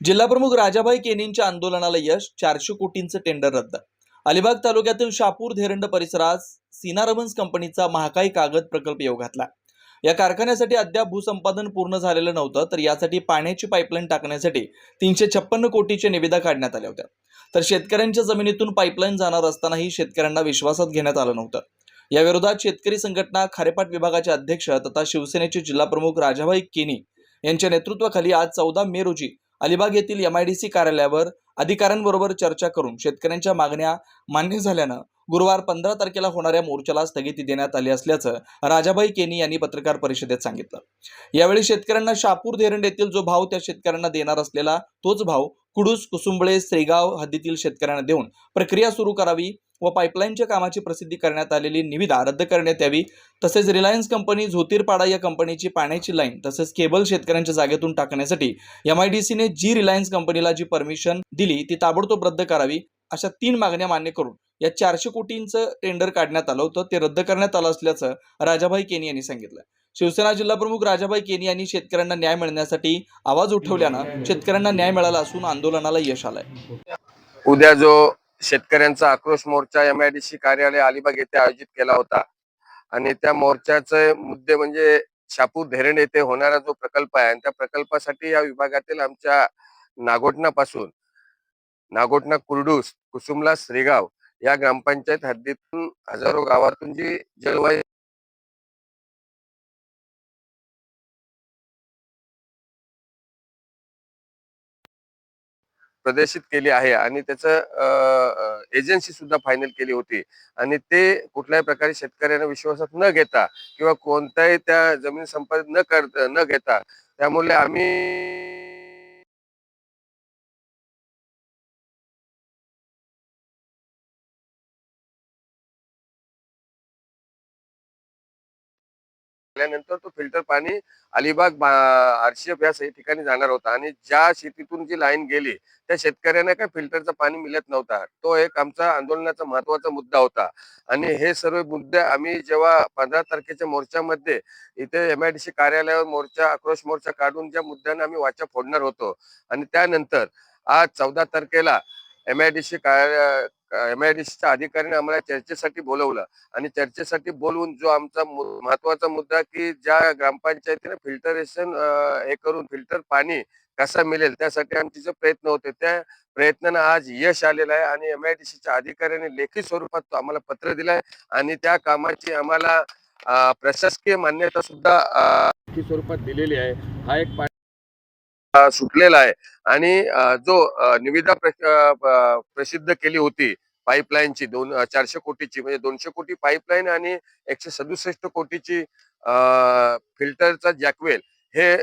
जिल्हाप्रमुख राजाभाई केनींच्या आंदोलनाला यश चारशे कोटींचं टेंडर रद्द. अलिबाग तालुक्यातील शापूर धेरंड परिसरात सीनारमन्स कंपनीचा महाकाई कागद प्रकल्प येऊ घातला. या कारखान्यासाठी अद्याप भूसंपादन पूर्ण झालेलं नव्हतं तर यासाठी पाण्याची पाईपलाईन टाकण्यासाठी तीनशे छप्पन्न कोटीच्या निविदा काढण्यात आल्या होत्या. तर शेतकऱ्यांच्या जमिनीतून पाईपलाईन जाणार असतानाही शेतकऱ्यांना विश्वासात घेण्यात आलं नव्हतं. या विरोधात शेतकरी संघटना खारेपाट विभागाचे अध्यक्ष तथा शिवसेनेचे जिल्हाप्रमुख राजाभाई केनी यांच्या नेतृत्वाखाली आज चौदा मे रोजी अलिबाग येथील एमआयडीसी कार्यालयावर अधिकाऱ्यांबरोबर चर्चा करून शेतकऱ्यांच्या मागण्या मान्य झाल्यानं गुरुवार पंधरा तारखेला होणाऱ्या मोर्चाला स्थगिती देण्यात आली असल्याचं राजाभाई केनी यांनी पत्रकार परिषदेत सांगितलं. यावेळी शेतकऱ्यांना शापूर धेरंड येथील जो भाव त्या शेतकऱ्यांना देणार असलेला तोच भाव कुडूस कुसुंबळे श्रीगाव हद्दीतील शेतकऱ्यांना देऊन प्रक्रिया सुरू करावी व पाईपलाईनच्या कामाची प्रसिद्धी करण्यात आलेली निविदा रद्द करण्यात यावी. तसेच रिलायन्स कंपनी झोतीरपाडा या कंपनीची पाण्याची लाईन तसेच केबल शेतकऱ्यांच्या जागेतून टाकण्यासाठी एमआयडीसीने जी रिलायन्स कंपनीला जी परमिशन दिली ती ताबडतोब रद्द करावी अशा तीन मागण्या मान्य करून या चारशे कोटींचं टेंडर काढण्यात आलं होतं. ते रद्द करण्यात आलं असल्याचं राजाभाई केनी यांनी सांगितलं. शिवसेना जिल्हाप्रमुख राजाभाई केनी यांनी शेतकऱ्यांना न्याय मिळण्यासाठी आवाज उठवल्यानं शेतकऱ्यांना न्याय मिळाला असून आंदोलनाला यश आलंय. उद्या जो शेतकऱ्यांचा आक्रोश मोर्चा एम आय डी सी कार्यालय अलिबाग येथे आयोजित केला होता. आणि त्या मोर्चाचे मुद्दे म्हणजे शापूर धरण येथे होणारा जो प्रकल्प आहे आणि त्या प्रकल्पासाठी या विभागातील आमच्या नागोटणापासून नागोटणा कुर्डूस कुसुमला श्रीगाव या ग्रामपंचायत हद्दीतून हजारो गावातून जी जलवायू प्रदर्शित केली आहे आणि त्याचं एजन्सी सुद्धा फायनल केली होती. आणि ते कुठल्याही प्रकारे शेतकऱ्यांना विश्वासात न घेता किंवा कोणत्याही त्या जमीन संपादित न कर न घेता त्यामुळे आम्ही त्यानंतर तो फिल्टर पाणी अलिबाग आरशीएफ या ठिकाणी जाणार होता. आणि ज्या शेतीतून जी लाईन गेली त्या शेतकऱ्यांना काय फिल्टरचं पाणी मिळत नव्हता. तो एक आमचा आंदोलनाचा महत्त्वाचा मुद्दा होता. आणि हे सर्व मुद्दे आम्ही जेव्हा पंधरा तारखेच्या मोर्चामध्ये इथे एम आय डी सी कार्यालयावर मोर्चा आक्रोश मोर्चा काढून ज्या मुद्द्यांना आम्ही वाचा फोडणार होतो. आणि त्यानंतर आज चौदा तारखेला M I D C M I D सीच्या अधिकाऱ्याने आम्हाला चर्चेसाठी बोलवलं. आणि चर्चेसाठी बोलवून जो आमचा महत्त्वाचा मुद्दा की ज्या ग्रामपंचायतीने फिल्टरेशन हे करून फिल्टर पाणी कसा मिळेल त्यासाठी आमचे जे प्रयत्न होते त्या प्रयत्नानं आज यश आलेलं आहे. आणि एम आय डी सीच्या अधिकाऱ्याने लेखी स्वरूपात तो आम्हाला पत्र दिलंय. आणि त्या कामाची आम्हाला प्रशासकीय मान्यता सुद्धा स्वरूपात दिलेली आहे. हा एक सुटलेला आहे. आणि जो निविदा प्रसिद्ध केली होती पाईपलाईनची दोन चारशे कोटीची म्हणजे दोनशे कोटी पाईपलाईन आणि एकशे सदुसष्ट कोटीची फिल्टरचा जॅकवेल हे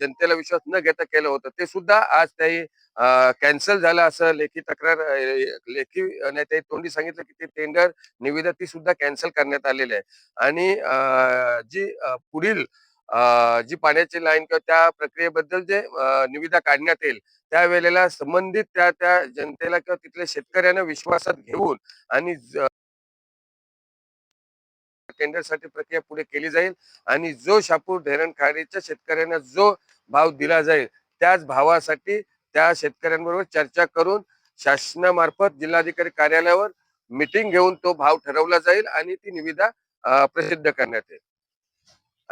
जनतेला विश्वास न घेता केलं होतं. ते सुद्धा आज त्याही कॅन्सल झालं असं लेखी तक्रार लेखी नाही ते तोंडी सांगितलं की ते टेंडर निविदा ती सुद्धा कॅन्सल करण्यात आलेली आहे. आणि जी पुढील जी पाण्याची लाईन किंवा त्या प्रक्रियेबद्दल जे निविदा काढण्यात येईल त्यावेळेला संबंधित त्या त्या जनतेला किंवा तिथल्या शेतकऱ्यांना विश्वासात घेऊन आणि टेंडरसाठी प्रक्रिया पुढे केली जाईल आणि जो शापूर धरण खाडीच्या शेतकऱ्यांना जो भाव दिला जाईल त्याच भावासाठी त्या शेतकऱ्यांबरोबर चर्चा करून शासनामार्फत जिल्हाधिकारी कार्यालयावर मिटिंग घेऊन तो भाव ठरवला जाईल आणि ती निविदा प्रसिद्ध करण्यात येईल.